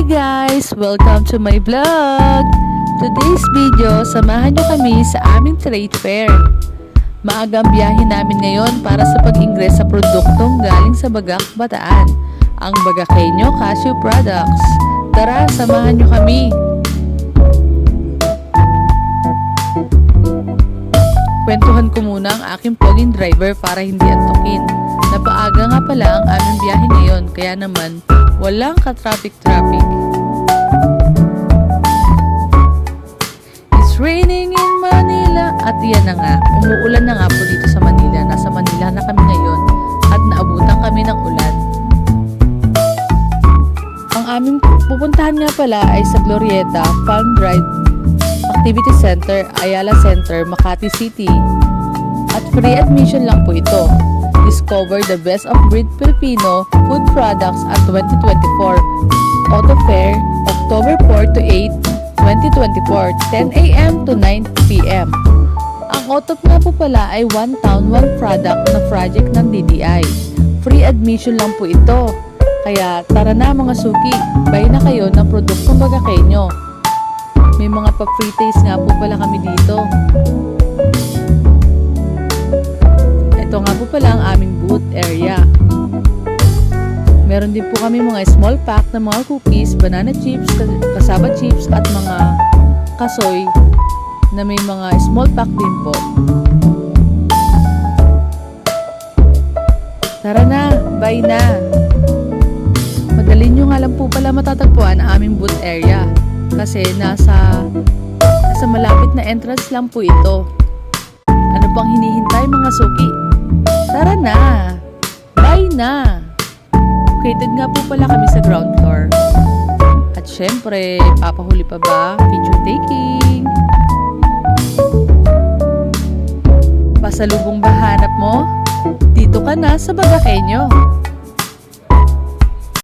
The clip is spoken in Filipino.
Hi guys! Welcome to my vlog! Today's video, samahan nyo kami sa aming trade fair. Maagang biyahe namin ngayon para sa pag-ingres sa produktong galing sa Bagak, Bataan, ang Bagakenyo Cashew Products. Tara, samahan nyo kami! Kwentuhan ko muna ang aking poging driver para hindi antukin. Napaaga nga pala ang aming biyahe ngayon, kaya naman walang ka-traffic-traffic. Raining in Manila. At yan na nga, umuulan na nga po dito sa Manila. Nasa Manila na kami ngayon at naabutan kami ng ulan. Ang aming pupuntahan nga pala ay sa Glorieta Farm Drive Activity Center, Ayala Center, Makati City. At free admission lang po ito. Discover the best of breed Filipino food products at 2024 Auto Fair, October 4 to 8, 2024, 10 a.m. to 9 p.m. Ang OTOP nga po pala ay one town, one product na project ng DDI. Free admission lang po ito. Kaya tara na mga suki, buy na kayo ng produktong bagakenyo. May mga pa-free taste nga po pala kami dito. Ito nga po pala ang aming booth area. Meron din po kami mga small pack na mga cookies, banana chips, kas- kasaba chips at mga kasoy na may mga small pack din po. Tara na, buy na! Madali nyo nga lang po pala matatagpuan ang aming booth area kasi nasa nasa malapit na entrance lang po ito. Ano pang hinihintay mga suki? Tara na! Buy na! Located nga po pala kami sa ground floor. At syempre, papahuli pa ba? Picture taking! Pasalubong ba hanap mo? Dito ka na sa Bagakenyo.